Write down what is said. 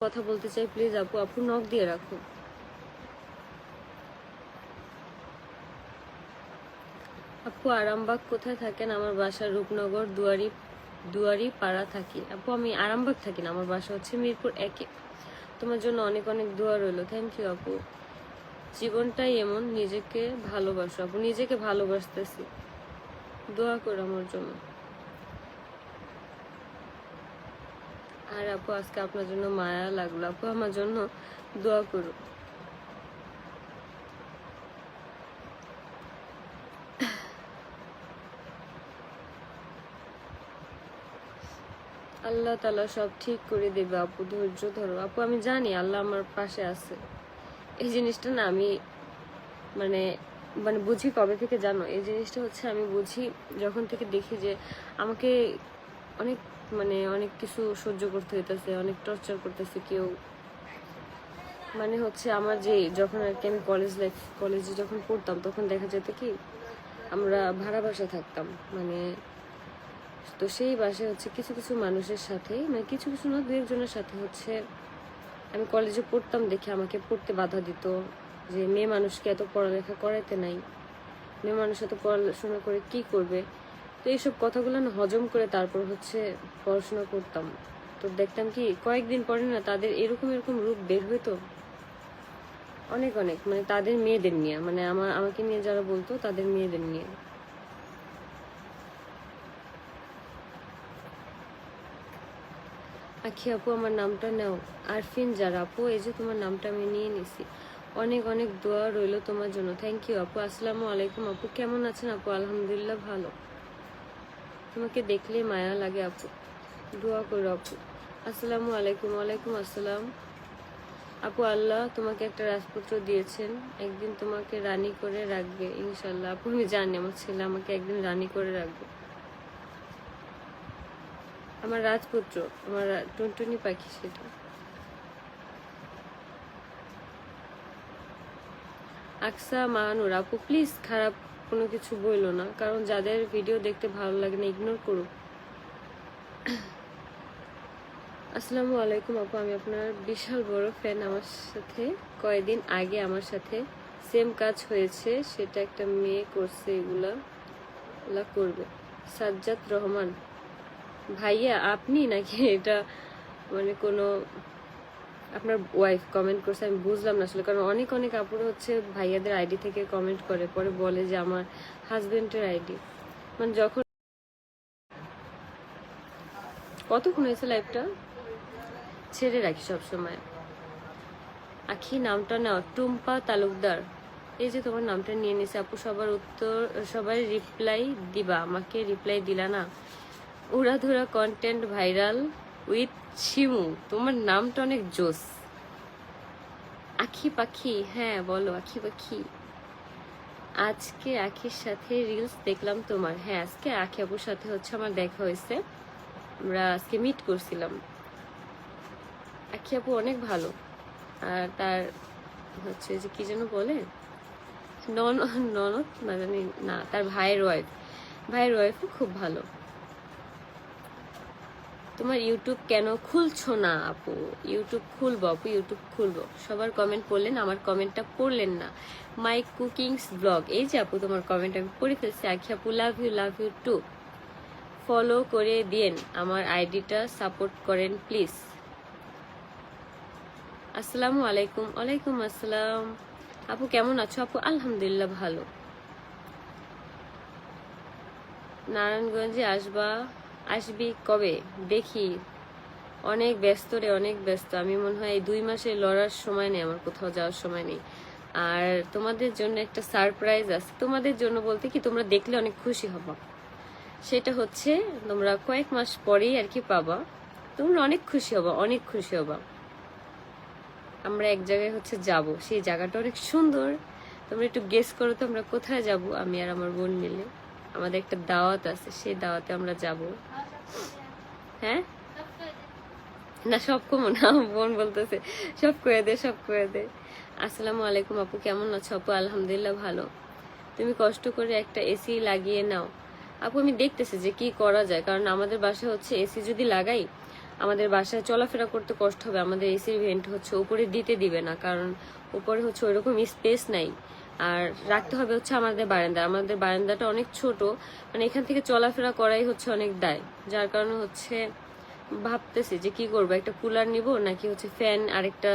কথা বলতে চাই প্লিজ আপু আপু নখ দিয়ে রাখো। আপু, আরামবাগ কোথায় থাকেন? আমার বাসা রূপনগর, দুয়ারি দুয়ারি পাড়া থাকি। আপু, আমি আরামবাগ থাকি না, আমার বাসা হচ্ছে মিরপুর একে। তোমার জন্য অনেক অনেক দোয়া রইল। থ্যাংক ইউ আপু। জীবনটাই এমন, নিজেকে ভালোবাসো। আপু, নিজেকে ভালোবাসতেছি। দোয়া করো আমার জন্য। আর আপু, আজকে আপনার জন্য মায়া লাগল। আপু, আমার জন্য দোয়া করো আল্লাহ তালা সব ঠিক করে দেবে, আপু, ধৈর্য ধরো। আপু, আমি জানি আল্লাহ আমার পাশে আছে। এই জিনিসটা না আমি মানে মানে বুঝি কবে থেকে জানো? এই জিনিসটা হচ্ছে আমি বুঝি যখন থেকে দেখি যে আমাকে অনেক মানে অনেক কিছু সহ্য করতে হইতেছে, অনেক টর্চার করতেছে কেউ। মানে হচ্ছে আমার যে যখন আর কি আমি কলেজ লাইফ কলেজে যখন পড়তাম, তখন দেখা যেত কি আমরা ভাড়া বাসা থাকতাম। মানে তো সেই বাসায় হচ্ছে কিছু কিছু মানুষের সাথে মানে কিছু কিছু না দু একজনের সাথে হচ্ছে আমি কলেজে পড়তাম দেখে আমাকে পড়তে বাধা দিত যে মেয়ে মানুষকে এত পড়ালেখা করাতে নাই। মেয়ে মানুষ এত পড়াশোনা করে কি করবে? তো এইসব কথাগুলো না হজম করে তারপর হচ্ছে পড়াশোনা করতাম। তো দেখতাম কি, কয়েকদিন পরে না তাদের এরকম এরকম রূপ বের হইতো। অনেক অনেক মানে তাদের মেয়েদের নিয়ে মানে আমার, আমাকে নিয়ে যারা বলতো তাদের মেয়েদের নিয়ে। আখি আপু, আমার নামটা নাও। আরফিন যারা আপু এই যে তোমার নামটা আমি নিয়ে নিছি। অনেক অনেক দোয়া রইল তোমার জন্য। থ্যাংক ইউ আপু। আসসালামু আলাইকুম আপু। কেমন আছেন আপু? আলহামদুলিল্লাহ, ভালো। তোমাকে দেখলে মায়া লাগে আপু। দোয়া করো আপু। আসসালামু আলাইকুম, ওয়ালাইকুম আসসালাম। আপু, আল্লাহ তোমাকে একটা রাজপুত্র দিয়েছেন। একদিন তোমাকে রানী করে রাখবে ইনশাল্লাহ আপু, আমি জানি আমার ছেলে আমাকে একদিন রানী করে রাখবে। আমার রাজপুত্র, আমার টুনটুনি পাখি সেটা। আকসা মাহানুর আপু প্লিজ খারাপ কোনো কিছু বইলো না, কারণ যাদের ভিডিও দেখতে ভালো লাগে না ইগনোর করো আসসালামু আলাইকুম আপু, আমি আপনার বিশাল বড় ফ্যান আমার সাথে। কয়েকদিন আগে আমার সাথে সেম কাজ হয়েছে, সেটা একটা মেয়ে করছে, এগুলা এগুলা করবে। সাজ্জাদ রহমান। ভাইয়া, আপনি নাকি এটা মানে কোনো আপনার ওয়াইফ কমেন্ট করছে, আমি বুঝলাম না আসলে, কারণ অনেক অনেক আপুরে হচ্ছে ভাইয়াদের আইডি থেকে কমেন্ট করে, পরে বলে যে আমার হাজবেন্ডের আইডি মানে যখন কতক্ষণ হয়েছে লাইফটা ছেড়ে রাখি সব সময় আখি, নামটা নাও, টুম্পা তালুকদার। এই যে তোমার নামটা নিয়ে নিছে আপু, সবার উত্তর, সবাই রিপ্লাই দিবা, আমাকে রিপ্লাই দিলা না। উড়াধুরা কন্টেন্ট ভাইরাল উইথ শিমু তোমার নামটা অনেক জোস। আখি পাখি হ্যাঁ বলো, আখি পাখি। আজকে আখির সাথে রিলস দেখলাম তোমার। হ্যাঁ আজকে আখি আপুর সাথে হচ্ছে আমার দেখা হয়েছে। আমরা আজকে মিট করছিলাম। আখি আপু অনেক ভালো। আর তার হচ্ছে যে কি যেন বলে? নন, ননদ, না জানি, না, তার ভাইয়ের ওয়াইফ ভাইয়ের ওয়াইফও খুব ভালো। তোমার ইউটিউব কেন খুলছো না, আপু? ইউটিউব খুলবো, আপু ইউটিউব খুলবো। সবার কমেন্ট পড়লেন, আমার কমেন্টটা পড়লেন না। মাই কুকিংস ব্লগ এই যে, আপু, তোমার কমেন্ট আমি পড়ে ফেলছি। আখি আপু love you love you too follow করে দিন আমার আইডিটা সাপোর্ট করেন প্লিজ আসসালামু আলাইকুম। ওয়ালাইকুম আসসালাম। আপু, কেমন আছো? আপু, আলহামদুলিল্লাহ ভালো। নারায়ণগঞ্জে আসবা? আসবি কবে? দেখি। অনেক ব্যস্ত রে, অনেক ব্যস্ত। আমি মনে হয় এই দুই মাসে লড়ার সময় নেই, আমার কোথাও যাওয়ার সময় নেই। আর তোমাদের জন্য একটা সারপ্রাইজ আছে। তোমাদের জন্য বলতে কি, তোমরা দেখলে অনেক খুশি হবা। সেটা হচ্ছে, তোমরা কয়েক মাস পরেই আর কি পাবা। তোমরা অনেক খুশি হবা, অনেক খুশি হবা। আমরা এক জায়গায় হচ্ছে যাব। সেই জায়গাটা অনেক সুন্দর। তোমরা একটু গেস করো তো আমরা কোথায় যাব, আমি আর আমার বোন মিলে। আমাদের একটা দাওয়াত আছে, সেই দাওয়াতে আমরা যাব। হ্যাঁ? না, সব কমো না, বোন বলতেছে, সব করে দে, সব করে দে। আসসালামু আলাইকুম আপু, কেমন আছো আপু? আলহামদুলিল্লাহ ভালো। তুমি কষ্ট করে একটা এসি লাগিয়ে নাও। আপু, আমি দেখতেছি যে কি করা যায়, কারণ আমাদের বাসায় হচ্ছে এসি যদি লাগাই, আমাদের বাসায় চলাফেরা করতে কষ্ট হবে, আমাদের এসির ভেন্ট হচ্ছে, উপরে দিতে দিবে না, কারণ উপরে হচ্ছে ওইরকম স্পেস নাই। আর রাখতে হবে হচ্ছে আমাদের বারান্দা। আমাদের বারান্দাটা অনেক ছোট। মানে এখান থেকে চলাফেরা করাই হচ্ছে অনেক দায়। যার কারণে হচ্ছে ভাবতেছি যে কি করব? একটা কুলার নিব নাকি হচ্ছে ফ্যান আরেকটা